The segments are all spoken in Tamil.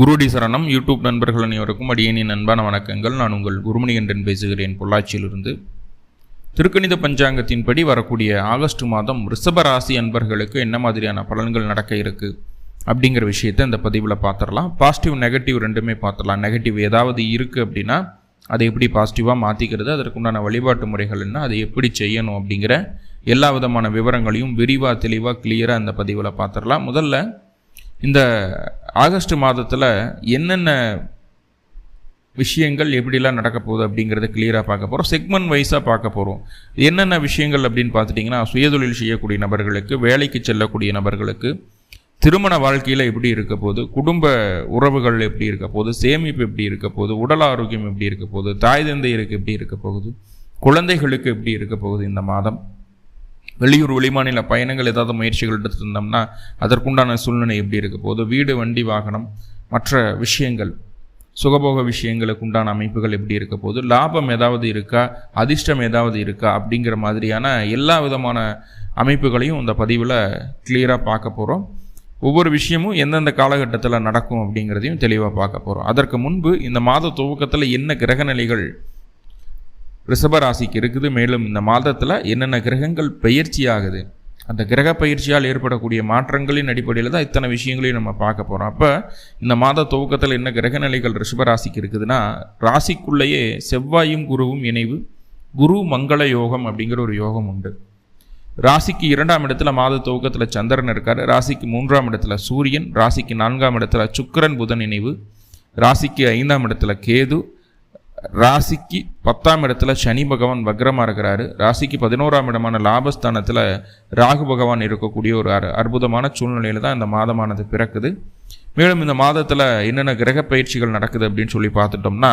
குருடி சரணம். யூடியூப் நண்பர்கள் அனைவருக்கும் அடியேனின் அன்பான வணக்கங்கள். நான் உங்கள் குருமணிகண்டன் பேசுகிறேன். பொள்ளாச்சியிலிருந்து திருக்கணித பஞ்சாங்கத்தின்படி வரக்கூடிய ஆகஸ்ட் மாதம் ரிஷப ராசி அன்பர்களுக்கு என்ன மாதிரியான பலன்கள் நடக்க இருக்குது அப்படிங்கிற விஷயத்தை இந்த பதிவில் பார்த்துடலாம் பாசிட்டிவ் நெகட்டிவ் ரெண்டுமே பார்த்துடலாம் நெகட்டிவ் ஏதாவது இருக்குது அப்படின்னா அதை எப்படி பாசிட்டிவாக மாற்றிக்கிறது அதற்குண்டான வழிபாட்டு முறைகள் என்ன அதை எப்படி செய்யணும் அப்படிங்கிற எல்லா விதமான விவரங்களையும் விரிவாக தெளிவாக கிளியராக இந்த பதிவில் பார்த்துடலாம் முதல்ல இந்த ஆகஸ்ட் மாதத்தில் என்னென்ன விஷயங்கள் எப்படிலாம் நடக்க போகுது அப்படிங்கிறத கிளியராக பார்க்க போகிறோம் செக்மெண்ட் வைஸாக பார்க்க போகிறோம் என்னென்ன விஷயங்கள் அப்படின்னு பார்த்துட்டிங்கன்னா சுயதொழில் செய்யக்கூடிய நபர்களுக்கு வேலைக்கு செல்லக்கூடிய நபர்களுக்கு திருமண வாழ்க்கையில் எப்படி இருக்க போகுது குடும்ப உறவுகள் எப்படி இருக்க போகுது சேமிப்பு எப்படி இருக்க போகுது உடல் ஆரோக்கியம் எப்படி இருக்க போகுது தாய் தந்தையருக்கு எப்படி இருக்க போகுது குழந்தைகளுக்கு எப்படி இருக்க போகுது இந்த மாதம். வெளியூர் வெளிமாநில பயணங்கள் ஏதாவது முயற்சிகள் எடுத்திருந்தோம்னா அதற்குண்டான சூழ்நிலை எப்படி இருக்க? போது வீடு வண்டி வாகனம் மற்ற விஷயங்கள் சுகபோக விஷயங்களுக்கு உண்டான அமைப்புகள் எப்படி இருக்க? போது லாபம் ஏதாவது இருக்கா? அதிர்ஷ்டம் ஏதாவது இருக்கா? அப்படிங்கிற மாதிரியான எல்லா விதமான அமைப்புகளையும் இந்த பதிவில் கிளியராக பார்க்க போகிறோம் ஒவ்வொரு விஷயமும் எந்தெந்த காலகட்டத்தில் நடக்கும் அப்படிங்கிறதையும் தெளிவாக பார்க்க போகிறோம் அதற்கு முன்பு இந்த மாத துவக்கத்தில் என்ன கிரகநிலைகள் ரிஷபராசிக்கு இருக்குது. மேலும் இந்த மாதத்தில் என்னென்ன கிரகங்கள் பயிற்சி ஆகுது அந்த கிரக பயிற்சியால் ஏற்படக்கூடிய மாற்றங்களின் அடிப்படையில் தான் இத்தனை விஷயங்களையும் நம்ம பார்க்க போகிறோம் அப்போ இந்த மாத துவக்கத்தில் என்ன கிரகநிலைகள் ரிஷபராசிக்கு இருக்குதுன்னா ராசிக்குள்ளேயே செவ்வாயும் குருவும் இணைவு குரு மங்கள யோகம் அப்படிங்கிற ஒரு யோகம் உண்டு. ராசிக்கு இரண்டாம் இடத்துல மாத துவக்கத்தில் சந்திரன் இருக்கார். ராசிக்கு மூன்றாம் இடத்துல சூரியன் ராசிக்கு நான்காம் இடத்துல சுக்கரன் புதன் இணைவு ராசிக்கு ஐந்தாம் இடத்துல கேது ராசிக்கு பத்தாம் இடத்துல சனி பகவான் வக்ரமாக இருக்கிறாரு. ராசிக்கு பதினோராம் இடமான லாபஸ்தானத்தில் ராகு பகவான் இருக்கக்கூடிய ஒரு அற்புதமான சூழ்நிலையில் தான் இந்த மாதமானது பிறக்குது. மேலும் இந்த மாதத்தில் என்னென்ன கிரக பயிற்சிகள் நடக்குது அப்படின்னு சொல்லி பார்த்துட்டோம்னா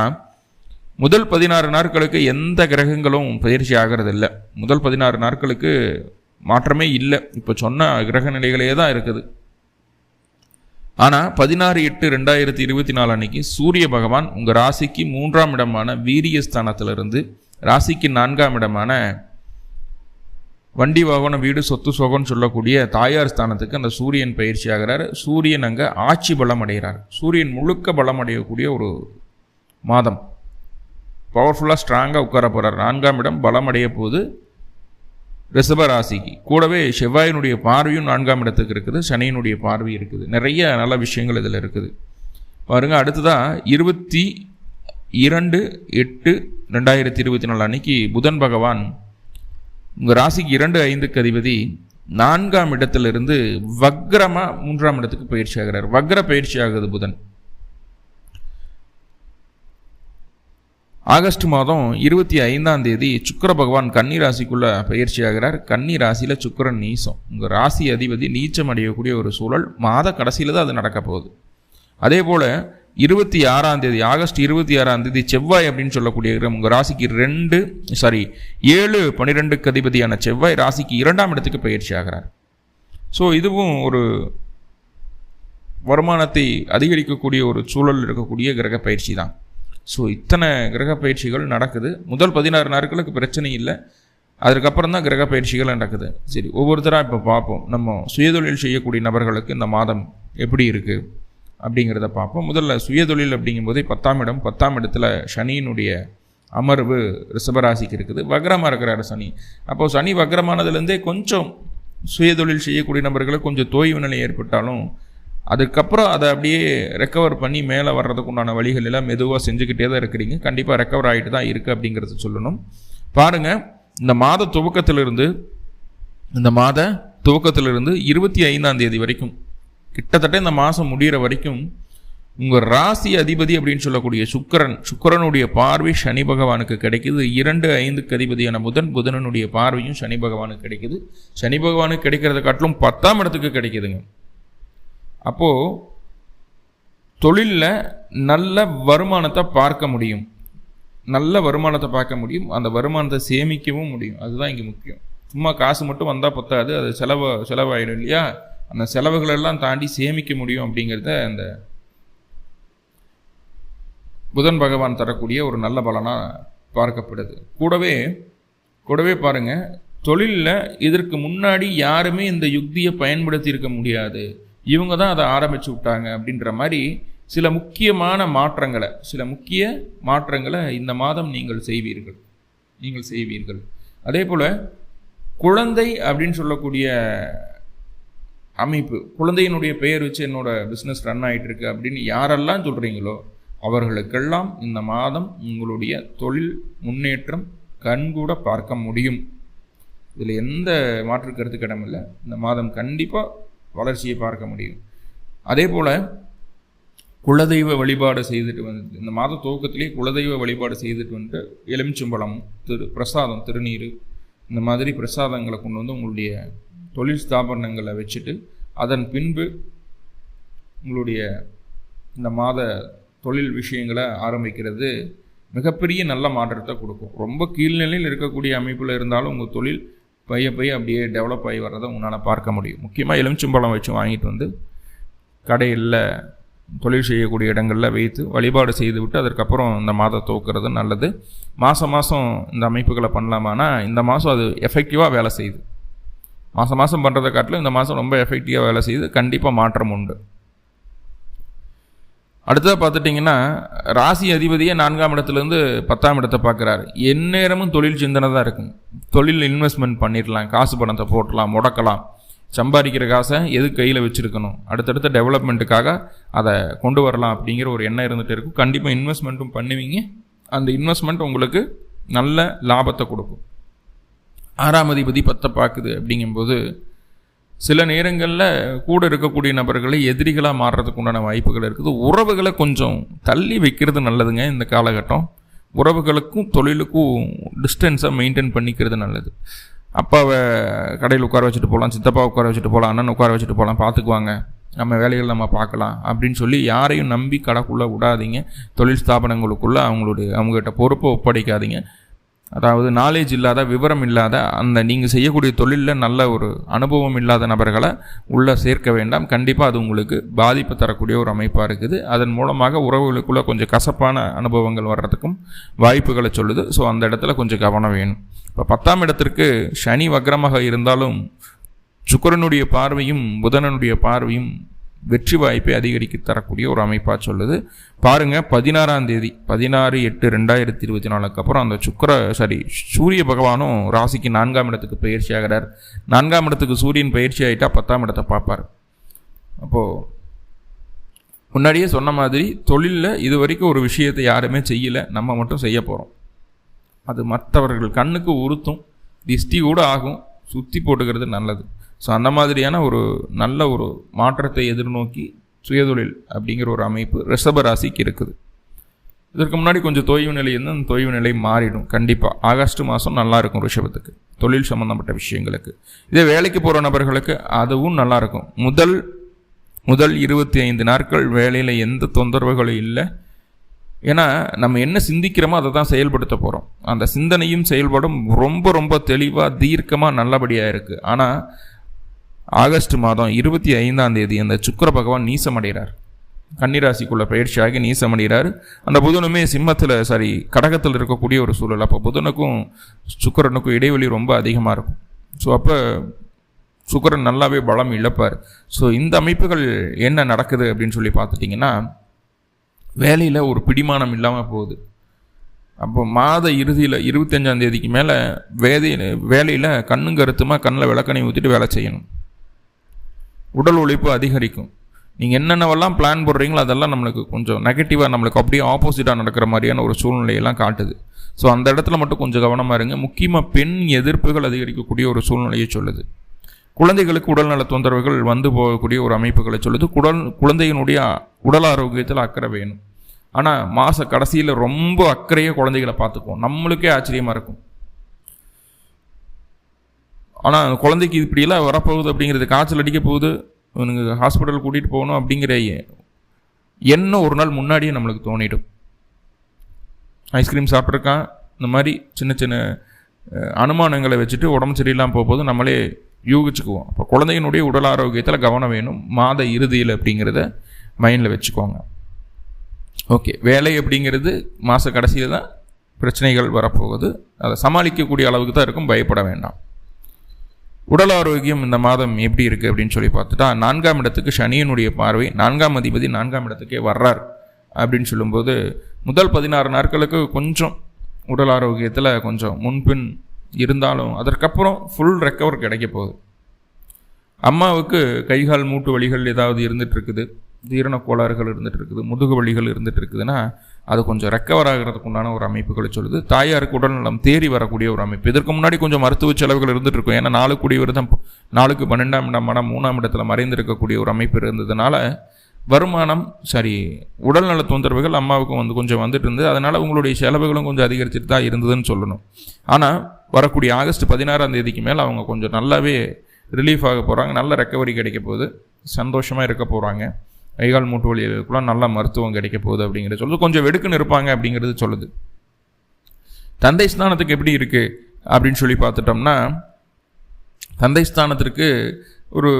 முதல் பதினாறு நாட்களுக்கு எந்த கிரகங்களும் பயிற்சி ஆகிறது இல்லை முதல் பதினாறு நாட்களுக்கு மாற்றமே இல்லை. இப்போ சொன்ன கிரக நிலைகளே தான் இருக்குது. ஆனால் பதினாறு எட்டு ரெண்டாயிரத்தி இருபத்தி நாலு அன்னைக்கு சூரிய பகவான் உங்கள் ராசிக்கு மூன்றாம் இடமான வீரிய ஸ்தானத்திலிருந்து ராசிக்கு நான்காம் இடமான வண்டி வாகனம் வீடு சொத்து சோகம்னு சொல்லக்கூடிய தாயார் ஸ்தானத்துக்கு அந்த சூரியன் பயிற்சி ஆகிறார். சூரியன் அங்கே ஆட்சி பலம் அடைகிறார். சூரியன் முழுக்க பலம் அடையக்கூடிய ஒரு மாதம். பவர்ஃபுல்லாக ஸ்ட்ராங்காக உட்கார போகிறார் நான்காம் இடம் பலம் அடைய போது ரிஷபராசிக்கு கூடவே செவ்வாயினுடைய பார்வையும் நான்காம் இடத்துக்கு இருக்குது. சனியினுடைய பார்வை இருக்குது. நிறைய நல்ல விஷயங்கள் இதில் இருக்குது. பாருங்க அடுத்ததாக இருபத்தி இரண்டு எட்டு ரெண்டாயிரத்தி இருபத்தி நாலு அன்னைக்கு புதன் பகவான் உங்கள் ராசிக்கு இரண்டு ஐந்துக்கு அதிபதி நான்காம் இடத்திலிருந்து வக்ரமாக மூன்றாம் இடத்துக்கு பயிற்சி ஆகிறார். வக்ர பயிற்சி ஆகுது புதன். ஆகஸ்ட் மாதம் இருபத்தி ஐந்தாம் தேதி சுக்கர பகவான் கன்னி ராசிக்குள்ள பயிற்சி ஆகிறார் கன்னி ராசியில் சுக்கரன் நீசம். உங்கள் ராசி அதிபதி நீச்சம் அடையக்கூடிய ஒரு சூழல் மாத கடைசியில் தான் அது நடக்க போகுது. அதே போல் இருபத்தி ஆறாம் தேதி ஆகஸ்ட் இருபத்தி ஆறாம் தேதி செவ்வாய் அப்படின்னு சொல்லக்கூடிய கிரகம் உங்கள் ராசிக்கு ரெண்டு சாரி ஏழு பன்னிரெண்டுக்கு அதிபதியான செவ்வாய் ராசிக்கு இரண்டாம் இடத்துக்கு பயிற்சி ஆகிறார் ஸோ இதுவும் ஒரு வருமானத்தை அதிகரிக்கக்கூடிய ஒரு சூழல் இருக்கக்கூடிய கிரக பயிற்சி தான். ஸோ இத்தனை கிரக பயிற்சிகள் நடக்குது. முதல் பதினாறு நாட்களுக்கு பிரச்சனை இல்லை. அதுக்கப்புறம் தான் கிரக பயிற்சிகள் நடக்குது. சரி ஒவ்வொருத்தராக இப்போ பார்ப்போம் நம்ம சுயதொழில் செய்யக்கூடிய நபர்களுக்கு இந்த மாதம் எப்படி இருக்குது அப்படிங்கிறத பார்ப்போம் முதல்ல சுயதொழில் அப்படிங்கும்போதே பத்தாம் இடம். பத்தாம் இடத்துல சனியினுடைய அமர்வு ரிஷபராசிக்கு இருக்குது. வக்ரமாக இருக்கிறாரு சனி. அப்போது சனி வக்ரமானதுலேருந்தே கொஞ்சம் சுயதொழில் செய்யக்கூடிய நபர்களுக்கு கொஞ்சம் தோய்வு நிலை ஏற்பட்டாலும் அதுக்கப்புறம் அதை அப்படியே ரெக்கவர் பண்ணி மேலே வர்றதுக்கு உண்டான வழிகள் எல்லாம் மெதுவாக செஞ்சுக்கிட்டே தான் இருக்கிறீங்க. கண்டிப்பாக ரெக்கவர் ஆகிட்டு தான் இருக்குது அப்படிங்கிறத சொல்லணும். பாருங்கள் இந்த மாத துவக்கத்திலிருந்து இந்த மாத துவக்கத்திலிருந்து இருபத்தி ஐந்தாம் தேதி வரைக்கும் கிட்டத்தட்ட இந்த மாதம் முடிகிற வரைக்கும் உங்கள் ராசி அதிபதி அப்படின்னு சொல்லக்கூடிய சுக்கரன் சுக்கரனுடைய பார்வை சனி பகவானுக்கு கிடைக்குது. இரண்டு ஐந்துக்கு அதிபதியான புதன் புதனனுடைய பார்வையும் சனி பகவானுக்கு கிடைக்குது. சனி பகவானுக்கு கிடைக்கிறத காட்டிலும் பத்தாம் இடத்துக்கு கிடைக்குதுங்க. அப்போது தொழிலில் நல்ல வருமானத்தை பார்க்க முடியும். நல்ல வருமானத்தை பார்க்க முடியும். அந்த வருமானத்தை சேமிக்கவும் முடியும். அதுதான் இங்கே முக்கியம். சும்மா காசு மட்டும் வந்தால் பத்தாது. அது செலவு செலவாயிடும் இல்லையா? அந்த செலவுகளெல்லாம் தாண்டி சேமிக்க முடியும் அப்படிங்கிறத அந்த புதன் பகவான் தரக்கூடிய ஒரு நல்ல பலனாக பார்க்கப்படுது. கூடவே கூடவே பாருங்கள் தொழிலில் இதற்கு முன்னாடி யாருமே இந்த யுக்தியை பயன்படுத்தி இருக்க முடியாது. இவங்க தான் அதை ஆரம்பித்து விட்டாங்க அப்படின்ற மாதிரி சில முக்கியமான மாற்றங்களை சில முக்கிய மாற்றங்களை இந்த மாதம் நீங்கள் செய்வீர்கள். நீங்கள் செய்வீர்கள். அதே போல் குழந்தை அப்படின்னு சொல்லக்கூடிய அமைப்பு குழந்தையினுடைய பெயர் வச்சு என்னோட பிஸ்னஸ் ரன் ஆகிட்டு இருக்கு அப்படின்னு யாரெல்லாம் சொல்கிறீங்களோ அவர்களுக்கெல்லாம் இந்த மாதம் உங்களுடைய தொழில் முன்னேற்றம் கண்கூட பார்க்க முடியும். இதில் எந்த மாற்று கருத்து கிடமில்லை இந்த மாதம் கண்டிப்பாக வளர்ச்சியை பார்க்க முடியும். அதே போல் குலதெய்வ வழிபாடு செய்துட்டு வந்து இந்த மாத துவக்கத்திலேயே குலதெய்வ வழிபாடு செய்துட்டு வந்துட்டு எலுமிச்சம்பழம் திரு பிரசாதம் திருநீர் இந்த மாதிரி பிரசாதங்களை கொண்டு வந்து உங்களுடைய தொழில் ஸ்தாபனங்களை வச்சுட்டு அதன் பின்பு உங்களுடைய இந்த மாத தொழில் விஷயங்களை ஆரம்பிக்கிறது. மிகப்பெரிய நல்ல மாற்றத்தை கொடுக்கும். ரொம்ப கீழ்நிலையில் இருக்கக்கூடிய அமைப்பில் இருந்தாலும் உங்கள் தொழில் பைய பைய அப்படியே டெவலப் ஆகி வர்றதை உன்னால் பார்க்க முடியும். முக்கியமாக எலுமிச்சம்பழம் வச்சு வாங்கிட்டு வந்து கடையில் தொழில் செய்யக்கூடிய இடங்களில் வைத்து வழிபாடு செய்துவிட்டு அதற்கப்புறம் இந்த மாதம் துவக்கிறது நல்லது. மாதம் மாதம் இந்த அமைப்புகளை பண்ணலாமானா இந்த மாதம் அது எஃபெக்டிவாக வேலை செய்யுது. மாதம் மாதம் பண்ணுறதை காட்டிலும் இந்த மாதம் ரொம்ப எஃபெக்டிவாக வேலை செய்யுது. கண்டிப்பாக மாற்றம் உண்டு. அடுத்ததாக பார்த்துட்டிங்கன்னா ராசி அதிபதியே நான்காம் இடத்துலேருந்து பத்தாம் இடத்தை பார்க்குறாரு. எந்நேரமும் தொழில் சிந்தனை தான் இருக்கும். தொழில் இன்வெஸ்ட்மெண்ட் பண்ணிடலாம் காசு பணத்தை போட்டலாம் முடக்கலாம். சம்பாதிக்கிற காசை எது கையில் வச்சுருக்கணும்? அடுத்தடுத்த டெவலப்மெண்ட்டுக்காக அதை கொண்டு வரலாம் அப்படிங்கிற ஒரு எண்ணம் இருந்துகிட்டு இருக்கும். கண்டிப்பாக இன்வெஸ்ட்மெண்ட்டும் பண்ணுவீங்க. அந்த இன்வெஸ்ட்மெண்ட் உங்களுக்கு நல்ல லாபத்தை கொடுக்கும். ஆறாம் அதிபதி பத்தை பார்க்குது அப்படிங்கும்போது சில நேரங்களில் கூட இருக்கக்கூடிய நபர்களை எதிரிகளாக மாறுறதுக்கு உண்டான வாய்ப்புகள் இருக்குது. உறவுகளை கொஞ்சம் தள்ளி வைக்கிறது நல்லதுங்க இந்த காலகட்டம். உறவுகளுக்கும் தொழிலுக்கும் டிஸ்டன்ஸை மெயின்டைன் பண்ணிக்கிறது நல்லது. அப்பாவை கடையில் உட்கார வச்சுட்டு போகலாம் சித்தப்பா உட்கார வச்சுட்டு போகலாம் அண்ணன் உட்கார வச்சுட்டு போகலாம் பார்த்துக்குவாங்க நம்ம வேலைகள் நம்ம பார்க்கலாம் அப்படின்னு சொல்லி யாரையும் நம்பி கடைக்குள்ளே விடாதீங்க. தொழில் ஸ்தாபனங்களுக்குள்ளே அவங்களுடைய அவங்ககிட்ட பொறுப்பை ஒப்படைக்காதீங்க. அதாவது நாலேஜ் இல்லாத விவரம் இல்லாத அந்த நீங்கள் செய்யக்கூடிய தொழிலில் நல்ல ஒரு அனுபவம் இல்லாத நபர்களை உள்ளே சேர்க்க வேண்டாம். கண்டிப்பாக அது உங்களுக்கு பாதிப்பு தரக்கூடிய ஒரு அமைப்பாக இருக்குது. அதன் மூலமாக உறவுகளுக்குள்ளே கொஞ்சம் கசப்பான அனுபவங்கள் வர்றதுக்கும் வாய்ப்புகளை சொல்லுது. ஸோ அந்த இடத்துல கொஞ்சம் கவனம் வேணும். இப்போ பத்தாம் இடத்திற்கு சனி வக்ரமாக இருந்தாலும் சுக்கரனுடைய பார்வையும் புதனனுடைய பார்வையும் வெற்றி வாய்ப்பை அதிகரிக்க தரக்கூடிய ஒரு அமைப்பாக சொல்லுது. பாருங்கள் பதினாறாம் தேதி பதினாறு எட்டு ரெண்டாயிரத்தி இருபத்தி நாலுக்கு அப்புறம் அந்த சுக்கர சாரி சூரிய பகவானும் ராசிக்கு நான்காம் இடத்துக்கு பயிற்சி ஆகிறார். நான்காம் இடத்துக்கு சூரியன் பயிற்சி ஆகிட்டா பத்தாம் இடத்தை பார்ப்பார். அப்போது முன்னாடியே சொன்ன மாதிரி தொழிலில் இது வரைக்கும் ஒரு விஷயத்தை யாருமே செய்யலை. நம்ம மட்டும் செய்ய போகிறோம் அது மற்றவர்கள் கண்ணுக்கு உறுத்தும் திஷ்டி கூட ஆகும். சுற்றி போட்டுக்கிறது நல்லது. ஸோ அந்த மாதிரியான ஒரு நல்ல ஒரு மாற்றத்தை எதிர்நோக்கி சுயதொழில் அப்படிங்கிற ஒரு அமைப்பு ரிஷப ராசிக்கு இருக்குது. இதற்கு முன்னாடி கொஞ்சம் தொய்வு நிலை இருந்து அந்த தொய்வு நிலை மாறிடும். கண்டிப்பாக ஆகஸ்ட் மாதம் நல்லா இருக்கும் ரிஷபத்துக்கு. தொழில் சம்மந்தப்பட்ட விஷயங்களுக்கு. இதே வேலைக்கு போகிற நபர்களுக்கு அதுவும் நல்லாயிருக்கும் முதல் முதல் இருபத்தி ஐந்து நாட்கள் வேலையில் எந்த தொந்தரவுகளும் இல்லை. ஏன்னா நம்ம என்ன சிந்திக்கிறோமோ அதை தான் செயல்படுத்த போகிறோம் அந்த சிந்தனையும் செயல்படும். ரொம்ப ரொம்ப தெளிவாக தீர்க்கமாக நல்லபடியாக இருக்குது ஆனால் ஆகஸ்ட் மாதம் இருபத்தி ஐந்தாம் தேதி அந்த சுக்கர பகவான் நீசமடைகிறார். கன்னிராசிக்குள்ள பயிற்சியாகி நீசமடைகிறார். அந்த புதனுமே சிம்மத்தில் சாரி கடகத்தில் இருக்கக்கூடிய ஒரு சூழல். அப்போ புதனுக்கும் சுக்கரனுக்கும் இடைவெளி ரொம்ப அதிகமாக இருக்கும். ஸோ அப்போ சுக்கரன் நல்லாவே பலம் இழப்பார். ஸோ இந்த அமைப்புகள் என்ன நடக்குது அப்படின்னு சொல்லி பார்த்துட்டிங்கன்னா வேலையில் ஒரு பிடிமானம் இல்லாமல் போகுது. அப்போ மாத இறுதியில் இருபத்தஞ்சாம் தேதிக்கு மேலே வேதையில் வேலையில் கண்ணுங்கருத்துமாக கண்ணில் விளக்கணை ஊற்றிட்டு வேலை செய்யணும். உடல் உழைப்பு அதிகரிக்கும். நீங்கள் என்னென்னவெல்லாம் பிளான் போடுறீங்களோ அதெல்லாம் நம்மளுக்கு கொஞ்சம் நெகட்டிவாக நம்மளுக்கு அப்படியே ஆப்போசிட்டாக நடக்கிற மாதிரியான ஒரு சூழ்நிலையெல்லாம் காட்டுது. ஸோ அந்த இடத்துல மட்டும் கொஞ்சம் கவனமாக இருங்க. முக்கியமாக பெண் எதிர்ப்புகள் அதிகரிக்கக்கூடிய ஒரு சூழ்நிலையை சொல்லுது. குழந்தைகளுக்கு உடல்நல தொந்தரவுகள் வந்து போகக்கூடிய ஒரு அமைப்புகளை சொல்லுது. குடல் குழந்தையினுடைய உடல் ஆரோக்கியத்தில் அக்கறை வேணும். ஆனால் மாத கடைசியில் ரொம்ப அக்கறையாக குழந்தைகளை பார்த்துக்குவோம். நம்மளுக்கே ஆச்சரியமாக இருக்கும். ஆனால் குழந்தைக்கு இப்படியெல்லாம் வரப்போகுது அப்படிங்கிறது காய்ச்சல் அடிக்க போகுது இவனுக்கு ஹாஸ்பிட்டல் கூட்டிகிட்டு போகணும் அப்படிங்கிற எண்ணம் ஒரு நாள் முன்னாடியே நம்மளுக்கு தோணிடும். ஐஸ்கிரீம் சாப்பிட்ருக்கான் இந்த மாதிரி சின்ன சின்ன அனுமானங்களை வச்சுட்டு உடம்பு சரியில்லாமல் போகும்போது நம்மளே யூகிச்சுக்குவோம். அப்போ குழந்தையினுடைய உடல் ஆரோக்கியத்தில் கவனம் வேணும் மாத இறுதியில் அப்படிங்கிறத மைண்டில் வச்சுக்கோங்க. ஓகே வேலை அப்படிங்கிறது மாத கடைசியில் தான் பிரச்சனைகள் வரப்போகுது. அதை சமாளிக்கக்கூடிய அளவுக்கு தான் இருக்கும் பயப்பட வேண்டாம். உடல் ஆரோக்கியம் இந்த மாதம் எப்படி இருக்குது அப்படின்னு சொல்லி பார்த்துட்டா நான்காம் இடத்துக்கு சனியினுடைய பார்வை நான்காம் அதிபதி நான்காம் இடத்துக்கே வர்றார் அப்படின்னு சொல்லும்போது முதல் பதினாறு நாட்களுக்கு கொஞ்சம் உடல் ஆரோக்கியத்தில் கொஞ்சம் முன்பின் இருந்தாலும் அதற்கப்புறம் ஃபுல் ரெக்கவர் கிடைக்க போகுது. அம்மாவுக்கு கைகால் மூட்டு வலிகள் ஏதாவது இருந்துகிட்ருக்குது ஜீரண கோளாறுகள் இருந்துட்டு இருக்குது முதுகு வலிகள் இருந்துட்டு இருக்குதுன்னா அது கொஞ்சம் ரெக்கவர் ஆகிறதுக்கு உண்டான ஒரு அமைப்புகளை சொல்லுது. தாயாருக்கு உடல்நலம் தேறி வரக்கூடிய ஒரு அமைப்பு. இதற்கு முன்னாடி கொஞ்சம் மருத்துவ செலவுகள் இருந்துட்டு இருக்கும். ஏன்னா நாலு கூடியவர் தான் நாளுக்கு பன்னெண்டாம் இடம் மனம் மூணாம் இடத்துல மறைந்திருக்கக்கூடிய ஒரு அமைப்பு இருந்ததுனால வருமானம் சரி உடல்நல தொந்தரவுகள் அம்மாவுக்கும் வந்து கொஞ்சம் வந்துட்டு இருந்தது. அதனால் உங்களுடைய செலவுகளும் கொஞ்சம் அதிகரிச்சுட்டு தான் இருந்ததுன்னு சொல்லணும். ஆனால் வரக்கூடிய ஆகஸ்ட் பதினாறாம் தேதிக்கு மேலே அவங்க கொஞ்சம் நல்லாவே ரிலீஃப் ஆக போகிறாங்க நல்ல ரெக்கவரி கிடைக்க போகுது. சந்தோஷமாக இருக்க போகிறாங்க கைகால் மூட்டு வலிகளுக்குலாம் நல்ல மருத்துவம் கிடைக்க போகுது அப்படிங்கிறது சொல்லுது. கொஞ்சம் வெடுக்குன்னு இருப்பாங்க அப்படிங்கிறது சொல்லுது. தந்தை ஸ்தானத்துக்கு எப்படி இருக்குது அப்படின்னு சொல்லி பார்த்துட்டோம்னா தந்தை ஸ்தானத்திற்கு ஒரு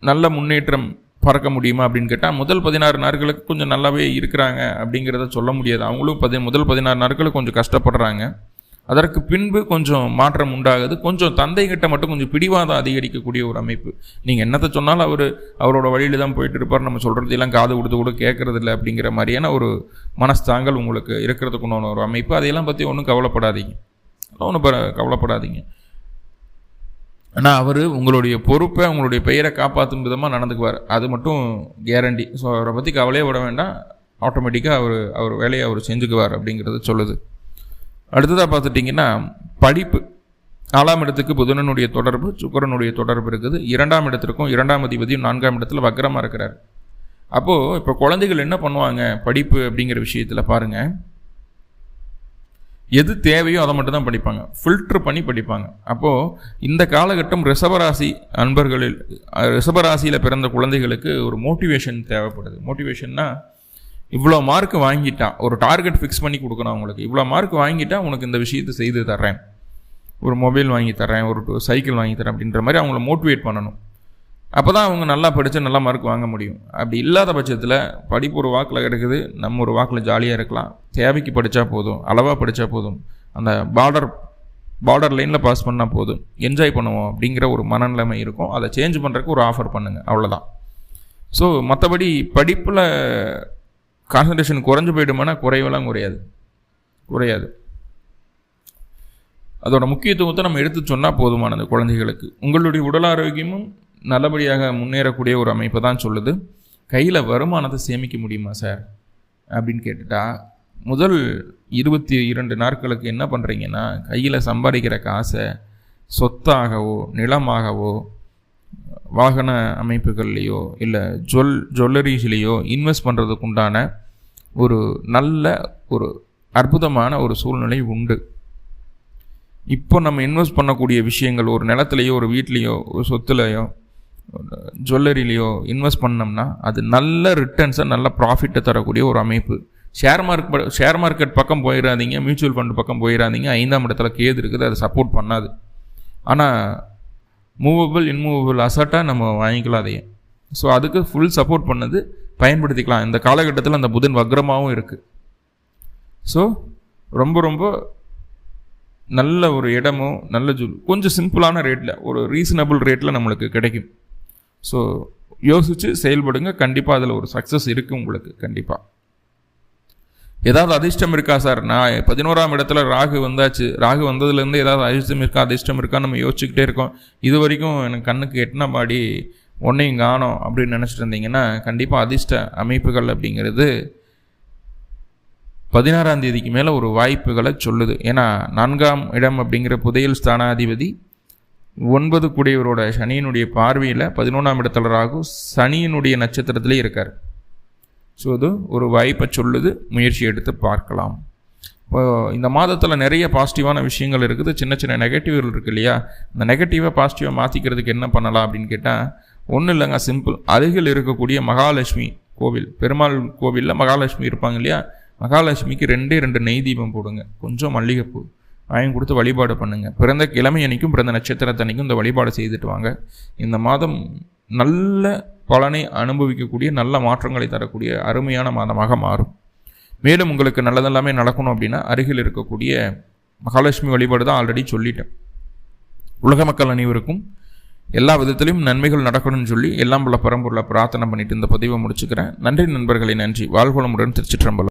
நல்ல முன்னேற்றம் பறக்க முடியுமா அப்படின்னு கேட்டால் முதல் பதினாறு நாட்களுக்கு கொஞ்சம் நல்லாவே இருக்கிறாங்க அப்படிங்கிறத சொல்ல முடியாது. அவங்களும் பதி முதல் பதினாறு நாட்களுக்கு கொஞ்சம் கஷ்டப்படுறாங்க. அதற்கு பின்பு கொஞ்சம் மாற்றம் உண்டாகுது. கொஞ்சம் தந்தை கிட்ட மட்டும் கொஞ்சம் பிடிவாதம் அதிகரிக்கக்கூடிய ஒரு அமைப்பு. நீங்கள் என்னத்தை சொன்னாலும் அவர் அவரோட வழியில் தான் போயிட்டு இருப்பார். நம்ம சொல்கிறதெல்லாம் காது கொடுத்து கூட கேட்கறது இல்லை அப்படிங்கிற மாதிரியான ஒரு மனஸ்தாங்கள் உங்களுக்கு இருக்கிறதுக்குன்னு ஒரு அமைப்பு. அதையெல்லாம் பற்றி ஒன்றும் கவலைப்படாதீங்க. ஒன்றும் கவலைப்படாதீங்க. ஆனால் அவர் உங்களுடைய பொறுப்பை உங்களுடைய பெயரை காப்பாற்றும் விதமாக நடந்துக்குவார். அது மட்டும் கேரண்டி ஸோ அவரை பற்றி கவலையே விட வேண்டாம். ஆட்டோமேட்டிக்காக அவர் அவர் வேலையை அவர் செஞ்சுக்குவார் அப்படிங்கிறது சொல்லுது. அடுத்ததாக பார்த்துட்டிங்கன்னா படிப்பு. நாலாம் இடத்துக்கு புதனனுடைய தொடர்பு சுக்கரனுடைய தொடர்பு இருக்குது. இரண்டாம் இடத்திற்கும் இரண்டாம் அதிபதியும் நான்காம் இடத்துல வக்கரமாக இருக்கிறார். அப்போது இப்போ குழந்தைகள் என்ன பண்ணுவாங்க? படிப்பு அப்படிங்கிற விஷயத்தில் பாருங்கள் எது தேவையோ அதை மட்டும் தான் படிப்பாங்க. ஃபில்ட்ரு பண்ணி படிப்பாங்க. அப்போது இந்த காலகட்டம் ரிஷபராசி அன்பர்களில் ரிஷபராசியில் பிறந்த குழந்தைகளுக்கு ஒரு மோட்டிவேஷன் தேவைப்படுது. மோட்டிவேஷன்னா இவ்வளோ மார்க் வாங்கிட்டான் ஒரு டார்கெட் ஃபிக்ஸ் பண்ணி கொடுக்கணும் அவங்களுக்கு. இவ்வளோ மார்க் வாங்கிட்டா உனக்கு இந்த விஷயத்தை செய்து தர்றேன். ஒரு மொபைல் வாங்கி தரேன் ஒரு சைக்கிள் வாங்கி தரேன் அப்படின்ற மாதிரி அவங்கள மோட்டிவேட் பண்ணணும். அப்போ தான் அவங்க நல்லா படித்து நல்லா மார்க் வாங்க முடியும். அப்படி இல்லாத பட்சத்தில் படிப்பு ஒரு வாக்கில் கிடக்குது நம்ம ஒரு வாக்கில் ஜாலியாக இருக்கலாம். தேவைக்கு படித்தா போதும் அளவாக படித்தா போதும். அந்த பார்டர் பார்டர் லைனில் பாஸ் பண்ணால் போதும். என்ஜாய் பண்ணுவோம் அப்படிங்கிற ஒரு மனநிலைமை இருக்கும். அதை சேஞ்ச் பண்ணுறதுக்கு ஒரு ஆஃபர் பண்ணுங்கள் அவ்வளோதான் ஸோ மற்றபடி படிப்பில் கான்சன்ட்ரேஷன் குறைஞ்சு போயிடுமானா குறைவெல்லாம் குறையாது. குறையாது. அதோட முக்கியத்துவத்தை நம்ம எடுத்து சொன்னால் போதுமானது குழந்தைகளுக்கு. உங்களுடைய உடல் ஆரோக்கியமும் நல்லபடியாக முன்னேறக்கூடிய ஒரு அமைப்பை தான் சொல்லுது. கையில் வருமானத்தை சேமிக்க முடியுமா சார்? அப்படின்னு கேட்டுட்டா முதல் இருபத்தி இரண்டு நாட்களுக்கு என்ன பண்ணுறீங்கன்னா கையில் சம்பாதிக்கிற காசை சொத்தாகவோ நிலமாகவோ வாகன அமைப்புகள்லேயோ இல்லை ஜுவல் ஜுவல்லரிஸ்லேயோ இன்வெஸ்ட் பண்ணுறதுக்கு உண்டான ஒரு நல்ல ஒரு அற்புதமான ஒரு சூழ்நிலை உண்டு. இப்போ நம்ம இன்வெஸ்ட் பண்ணக்கூடிய விஷயங்கள் ஒரு நிலத்துலையோ ஒரு வீட்லேயோ ஒரு சொத்துலையோ ஜுவல்லரிலேயோ இன்வெஸ்ட் பண்ணோம்னா அது நல்ல ரிட்டர்ன்ஸை நல்ல ப்ராஃபிட்டை தரக்கூடிய ஒரு அமைப்பு. ஷேர் மார்க்கெட் ஷேர் மார்க்கெட் பக்கம் போயிடாதீங்க மியூச்சுவல் ஃபண்டு பக்கம் போயிடாதீங்க ஐந்தாம் இடத்துல கேது இருக்குது அதை சப்போர்ட் பண்ணாது. ஆனால் மூவபிள் இன்மூவபிள் அசட்டாக நம்ம வாங்கிக்கலாம் அதையே. ஸோ அதுக்கு ஃபுல் சப்போர்ட் பண்ணது பயன்படுத்திக்கலாம். இந்த காலகட்டத்தில் அந்த புதன் வக்ரமாகவும் இருக்குது ஸோ ரொம்ப ரொம்ப நல்ல ஒரு இடமும் நல்ல ஜூல் கொஞ்சம் சிம்பிளான ரேட்டில் ஒரு ரீசனபிள் ரேட்டில் நம்மளுக்கு கிடைக்கும். ஸோ யோசித்து செயல்படுங்க. கண்டிப்பாக அதில் ஒரு சக்ஸஸ் இருக்குது உங்களுக்கு. கண்டிப்பாக ஏதாவது அதிர்ஷ்டம் இருக்கா சார்? நான் பதினோராம் இடத்துல ராகு வந்தாச்சு. ராகு வந்ததுலேருந்து ஏதாவது அதிர்ஷ்டம் இருக்கா? அதிர்ஷ்டம் இருக்கா? நம்ம யோசிச்சுக்கிட்டே இருக்கோம். இது வரைக்கும் எனக்கு கண்ணுக்கு எட்டின பாடி ஒன்றையும் காணும் அப்படின்னு நினச்சிட்டு இருந்தீங்கன்னா கண்டிப்பாக அதிர்ஷ்ட அமைப்புகள் அப்படிங்கிறது பதினாறாம் தேதிக்கு மேலே ஒரு வாய்ப்புகளை சொல்லுது. ஏன்னா நான்காம் இடம் அப்படிங்கிற புதையல் ஸ்தானாதிபதி ஒன்பது கூடியவரோட சனியினுடைய பார்வையில் பதினொன்றாம் இடத்துல ராகு சனியினுடைய நட்சத்திரத்திலே இருக்கார். ஸோ அது ஒரு வாய்ப்பை சொல்லுது முயற்சி எடுத்து பார்க்கலாம். இப்போ இந்த மாதத்தில் நிறைய பாசிட்டிவான விஷயங்கள் இருக்குது சின்ன சின்ன நெகட்டிவ்கள் இருக்குது இல்லையா? இந்த நெகட்டிவாக பாசிட்டிவாக மாற்றிக்கிறதுக்கு என்ன பண்ணலாம் அப்படின்னு கேட்டால் ஒன்றும் இல்லைங்க சிம்பிள் அருகில் இருக்கக்கூடிய மகாலட்சுமி கோவில் பெருமாள் கோவிலில் மகாலட்சுமி இருப்பாங்க இல்லையா? மகாலட்சுமிக்கு ரெண்டே ரெண்டு நெய் தீபம் போடுங்க. கொஞ்சம் மல்லிகைப்பூ வாங்கி கொடுத்து வழிபாடு பண்ணுங்கள் பிறந்த கிழமை அன்னைக்கும் பிறந்த நட்சத்திரத்தன்னைக்கும் இந்த வழிபாடு செய்துட்டு வாங்க. இந்த மாதம் நல்ல பலனை அனுபவிக்கக்கூடிய நல்ல மாற்றங்களை தரக்கூடிய அருமையான மாதமாக மாறும். மேலும் உங்களுக்கு நல்லதெல்லாமே நடக்கணும் அப்படின்னா அருகில் இருக்கக்கூடிய மகாலட்சுமி வழிபாடு தான் ஆல்ரெடி சொல்லிட்டேன். உலக மக்கள் அனைவருக்கும் எல்லா விதத்திலும் நன்மைகள் நடக்கணும்னு சொல்லி எல்லாம் உள்ள பரம்பொருளை பிரார்த்தனை பண்ணிட்டு இந்த பதிவை முடிச்சுக்கிறேன். நன்றி நண்பர்களை நன்றி. வாழ்வளமுடன் திருச்சிற்றம்பலம்.